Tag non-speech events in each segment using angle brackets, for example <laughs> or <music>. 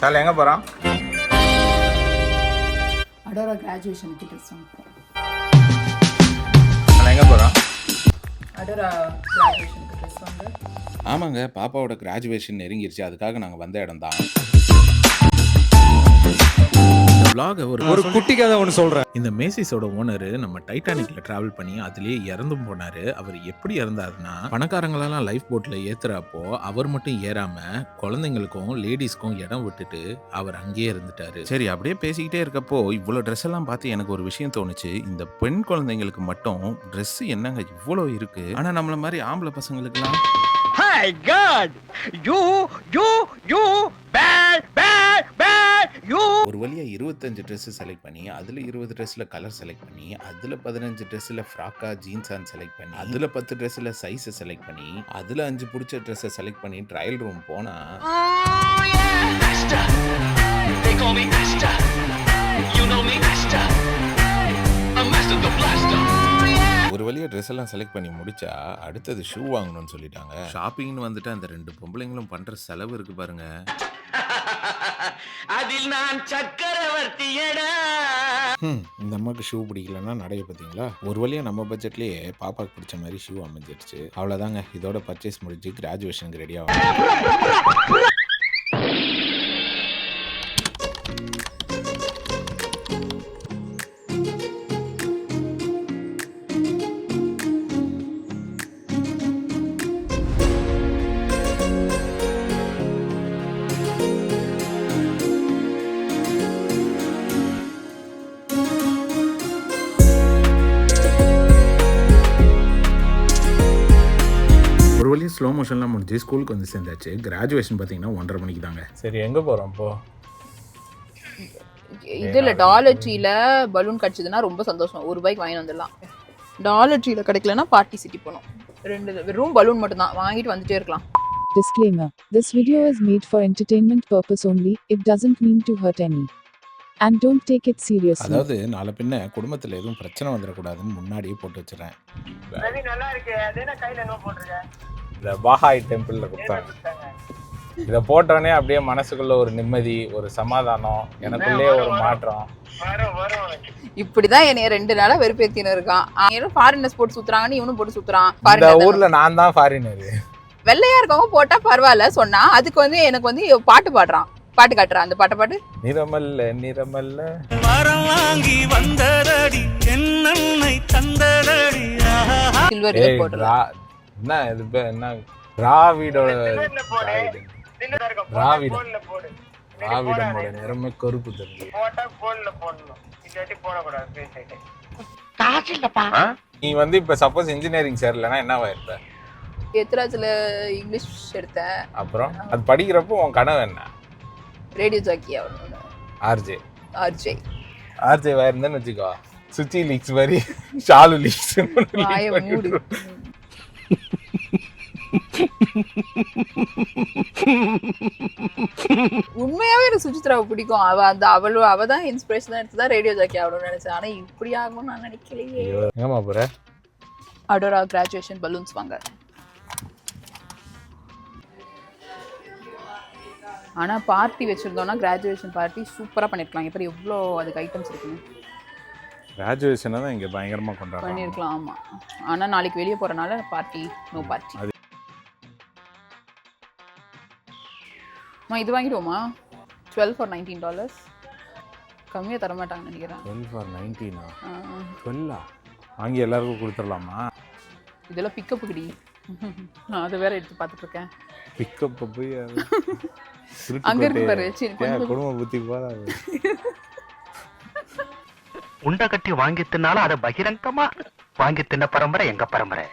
Sir எங்கே போகிறோம் அடோரா கிராஜுவேஷனுக்கு dress வாங்க எங்கே போகிறோம் அடோரா கிராஜுவேஷனுக்கு ட்ரெஸ் வாங்க. ஆமாங்க பாப்பாவோட கிராஜுவேஷன் நெருங்கிருச்சு. அதுக்காக நாங்கள் வந்த இடம் தான் vlog ஒரு ஒரு குட்டி கதை ஒன்று சொல்கிறேன் இந்த மேசிஸோட ஓனர் நம்ம டைட்டானிக்ல டிராவல் பண்ணி அதுலயே இறந்தும் போனாரு. அவர் எப்படி இறந்தாருன்னா பணக்காரங்களெல்லாம் லைஃப் போட்ல ஏத்துறப்போ அவர் மட்டும் ஏறாம குழந்தைங்களுக்கும் லேடிஸ்க்கும் இடம் விட்டுட்டு அவர் அங்கேயே இருந்துட்டாரு. சரி அப்படியே பேசிக்கிட்டே இருக்கப்போ இவ்வளோ ட்ரெஸ் எல்லாம் பார்த்து எனக்கு ஒரு விஷயம் தோணுச்சு. இந்த பெண் குழந்தைங்களுக்கு மட்டும் Dress என்னங்க இவ்வளோ இருக்கு? ஆனா நம்மள மாதிரி ஆம்பளை பசங்களுக்குலாம் My God! You, you, you, ஒரு வழியா இருபத்தஞ்சு ட்ரெஸ் செலக்ட் பண்ணி அதுல இருபது ட்ரெஸ்ல கலர் செலக்ட் பண்ணி அதுல பதினஞ்சு ட்ரெஸ்ல ஃப்ராக்கா ஜீன்ஸான்னு செலக்ட் பண்ணி அதுல பத்து ட்ரெஸ்ல சைஸை செலக்ட் பண்ணி அதுல அஞ்சு பிடிச்ச ட்ரெஸ்ஸை செலக்ட் பண்ணி ட்ரையல் ரூம் போனா yeah! Master! They call me Master! You know me, Master! I'm Master the Blaster! Yeah! ஒரு வழியா ட்ரெஸ் எல்லாம் செலக்ட் பண்ணி முடிச்சா அடுத்தது ஷூ வாங்கணும்னு சொல்லிட்டாங்க ஷாப்பிங்னு வந்துட்டு அந்த ரெண்டு பொம்பளைங்களும் பண்ற செலவு இருக்கு பாருங்க <laughs> அதில் நான் சக்கரவர்த்தியடா இந்த அம்மாவுக்கு ஷூ பிடிக்கலன்னா நடைய பார்த்தீங்களா? ஒரு வழியா நம்ம பட்ஜெட்லயே பாப்பாக்கு பிடிச்ச மாதிரி ஷூ அமைஞ்சிருச்சு. அவ்வளோதாங்க இதோட பர்ச்சேஸ் முடிஞ்சு கிராஜுவேஷனுக்கு ரெடியாக ஸ்லோ மோஷன்லாம் முடிஞ்சு ஸ்கூலுக்கு வந்து சேர்ந்தாச்சு. கிராஜுவேஷன் பார்த்தீங்கன்னா ஒன்றரை மணிக்கு தாங்க. சரி எங்கே போகிறோம் இப்போ இதுல டாலர் ட்ரீல பலூன் கிடைச்சதுன்னா ரொம்ப சந்தோஷம். ஒரு ரூபாய்க்கு வாங்கி வந்துடலாம். டாலர் ட்ரீல கிடைக்கலன்னா பார்ட்டி சிட்டி போகணும். ரெண்டு வெறும் பலூன் மட்டும் தான் வாங்கிட்டு வந்துட்டே இருக்கலாம். Disclaimer This video is made for entertainment purpose only, it doesn't mean to hurt any. And don't take it seriously. அதாவது நாளை பின்ன குடும்பத்தில் எதுவும் பிரச்சனை வந்துடக்கூடாதுன்னு முன்னாடியே போட்டு வச்சுறேன் நல்லா இருக்கு. அது என்ன கையில என்ன போட்டிருக்க? இந்த பாஹாய் டெம்பிளில் கொடுத்தாங்க. இதை போட்டோடனே அப்படியே மனசுக்குள்ள ஒரு நிம்மதி ஒரு சமாதானம் எனக்குள்ளே ஒரு மாற்றம். இப்படிதான் என்னைய ரெண்டு நாளா வெறுப்பேத்தின்னு இருக்கான். அவனும் ஃபாரினர்ஸ் போட்டு சுத்துறாங்கன்னு இவனும் போட்டு சுத்துறான். இந்த. ஊர்ல நான் தான் ஃபாரினரு வெள்ளையா இருக்கவங்க போட்டா பரவாயில்ல சொன்னா அதுக்கு வந்து எனக்கு வந்து பாட்டு பாடுறான். பாட்டு காட்டுறான் அந்த பாட்டை பாட்டு நிறமல்ல நிறமல்ல. மரம் வாங்கி வந்ததடி என்னை தந்ததடி. சில்வர் ரா- என்ன இது என்ன? திராவிடோட. திராவிடம். போடு திராவிடமோட நிறமே கருப்பு பேசிட்டு நீ வந்து இப்ப சப்போஸ் இன்ஜினியரிங் சேரலன்னா என்னவா இருப்ப? எத்ராஜ்ல இங்கிலீஷ் எடுத்தேன். அப்புறம்? அது படிக்கிறப்போ உன் கனவு என்ன? ரேடியோ ஜாக்கி ஆகணும் ஆர்ஜே. ஆர்ஜே. ஆர்ஜே இருந்தேன்னு வச்சுக்கோ. சுச்சி லீக்ஸ் மாதிரி ஷாலு லீக்ஸ் உண்மையாவே எனக்கு சுஜித்ராவை பிடிக்கும். அவ அந்த அவள் அவ தான் இன்ஸ்பிரேஷன் எடுத்து தான் ரேடியோ ஜாக்கி ஆகணும்னு நினைச்சேன். ஆனா இப்படி ஆகும்னு நான் நினைக்கலையே. எங்கம்மா போற? அடோரா கிராஜுவேஷன் பலூன்ஸ் வாங்க. ஆனா பார்ட்டி வச்சிருந்தோம்னா கிராஜுவேஷன் பார்ட்டி சூப்பரா பண்ணிருக்கலாம். இப்போ எவ்வளோ அதுக்கு ஐட்டம்ஸ் இருக்குன்னு. கிராஜுவேஷனை தான் இங்க பயங்கரமா கொண்டாடுறாங்க. பண்ணியிருக்கலாம் ஆமா. ஆனா நாளைக்கு வெளியே போறனால பார்ட்டி நோ பார்ட்டி அம்மா இது வாங்கிடுவோமா? டுவெல் ஃபார் நைன்டீன் டாலர்ஸ் கம்மியாக தர மாட்டாங்கன்னு நினைக்கிறேன் டுவெல் ஃபார் நைன்டீனா டுவெல்லா வாங்கி எல்லாருக்கும் கொடுத்துடலாமா? இதெல்லாம் பிக்கப் கிடி. நான் அதை வேற எடுத்து பார்த்துட்டு இருக்கேன் பிக்கப் போய் அங்க இருக்கு பாரு சரி குடும்ப புத்தி போதாது உண்டை கட்டி வாங்கி தின்னாலும் அதை பகிரங்கமா வாங்கி தின்ன பரம்பரை எங்க பரம்பரை?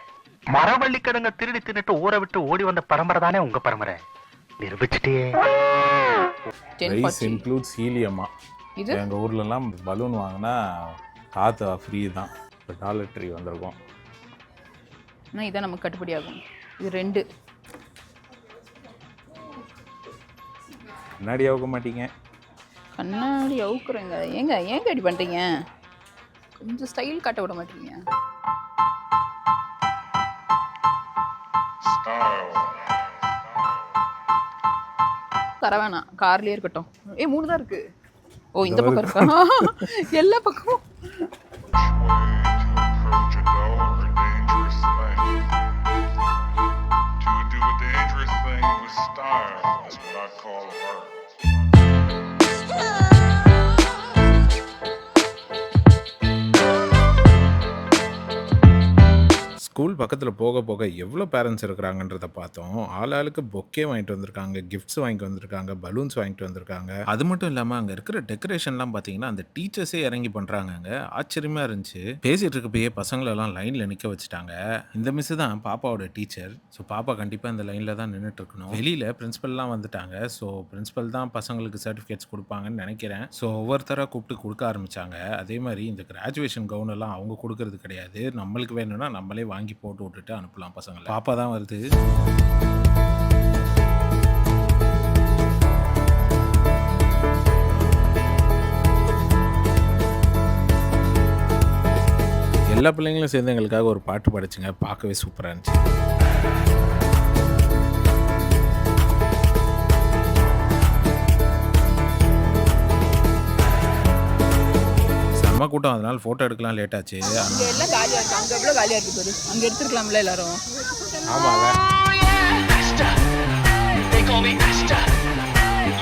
மரவள்ளி கிழங்க திருடி தின்னுட்டு ஊரை விட்டு ஓடி வந்த பரம்பரை தானே உங்க பரம்பரை? நிரூபிச்சிட்டே டென் ரைஸ் இன்க்ளூட்ஸ் ஹீலியமா இது? எங்கள் ஊர்லலாம் பலூன் வாங்கினா காற்று ஃப்ரீ தான் இப்போ டாலர் ட்ரீ வந்திருக்கும். ஆனால் இதான் நமக்கு கட்டுப்படி ஆகும் இது ரெண்டு. முன்னாடி அவுக்க மாட்டீங்க. கண்ணாடி அவுக்குறேங்க. ஏங்க ஏங்க இப்படி பண்ணுறீங்க கொஞ்சம் ஸ்டைல் காட்ட விட மாட்டீங்க. தர வேணாம் கார்லயே இருக்கட்டும். ஏய் மூணு தான் இருக்கு. ஓ இந்த பக்கம் இருக்கா? <laughs> எல்லா பக்கமும்? ஸ்கூல் பக்கத்தில் போக போக எவ்வளோ பேரண்ட்ஸ் இருக்கிறாங்கன்றத பார்த்தோம். ஆளாளுக்கு பொக்கே வாங்கிட்டு வந்திருக்காங்க கிஃப்ட்ஸ் வாங்கிட்டு வந்திருக்காங்க பலூன்ஸ் வாங்கிட்டு வந்திருக்காங்க. அது மட்டும் இல்லாமல் அங்கே இருக்கிற டெக்கரேஷன்லாம் பார்த்தீங்கன்னா அந்த டீச்சர்ஸே இறங்கி பண்ணுறாங்கங்க ஆச்சரியமாக இருந்துச்சு. பேசிகிட்டு இருக்கப்பயே பசங்களெல்லாம் லைனில் நிற்க வச்சுட்டாங்க. இந்த மிஸ் தான் பாப்பாவோட டீச்சர். ஸோ பாப்பா கண்டிப்பாக இந்த லைனில் தான் நின்றுட்டு இருக்கணும் வெளியில் பிரின்ஸிபல்லாம் வந்துட்டாங்க. ஸோ பிரின்ஸிபல் தான் பசங்களுக்கு சர்டிஃபிகேட்ஸ் கொடுப்பாங்கன்னு நினைக்கிறேன். ஸோ ஒவ்வொருத்தராக கூப்பிட்டு கொடுக்க ஆரம்பிச்சாங்க. அதே மாதிரி இந்த கிராஜுவேஷன் கவுன் எல்லாம் அவங்க கொடுக்கறது கிடையாது. நம்மளுக்கு வேணும்னா நம்மளே வாங்கி போட்டு விட்டுட்டு அனுப்பலாம் பசங்களை. பாப்பா தான் வருது. எல்லா பிள்ளைங்களும் சேர்ந்து எங்களுக்காக ஒரு பாட்டு படிச்சுங்க. பார்க்கவே சூப்பராக இருந்துச்சு. செம்ம கூட்டம். அதனால ஃபோட்டோ எடுக்கலாம். லேட் ஆச்சு. அங்க எல்லாம் காலியா இருக்கு? அங்க எவ்வளவு காலியா இருக்கு பாரு. அங்க எடுத்துருக்கலாம்ல எல்லாரும். Master.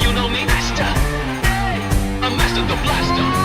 You know me, Master. I'm Master the Blaster.